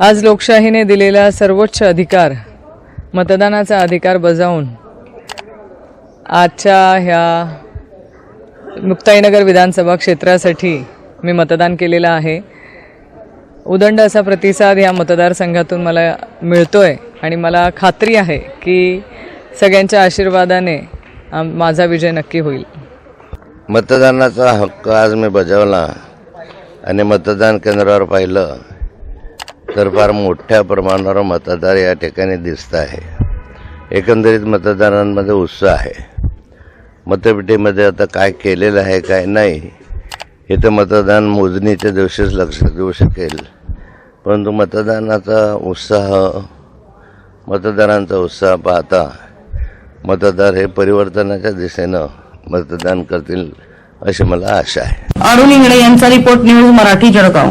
आज लोकशाहीने दिलेला सर्वोच्च अधिकार मतदानाचा अधिकार बजावून आजच्या ह्या मुक्ताईनगर विधानसभा क्षेत्रासाठी मी मतदान केलेलं आहे. उदंड असा प्रतिसाद या मतदारसंघातून मला मिळतो आहे आणि मला खात्री आहे की सगळ्यांच्या आशीर्वादाने माझा विजय नक्की होईल. मतदानाचा हक्क आज मी बजावला आणि मतदान केंद्रावर पाहिलं तर फार मोठ्या प्रमाणावर मतदार या ठिकाणी दिसत आहे. एकंदरीत मतदारांमध्ये उत्साह आहे. मतपेटीमध्ये आता काय केलेलं आहे काय नाही हे तर मतदान मोजणीच्या दिवशीच लक्षात येऊ शकेल. परंतु मतदानाचा उत्साह मतदारांचा उत्साह पाहता मतदार हे परिवर्तनाच्या दिशेनं मतदान करतील अशी मला आशा आहे. अरुण इंगळे यांचा रिपोर्ट न्यूज मराठी जळगाव.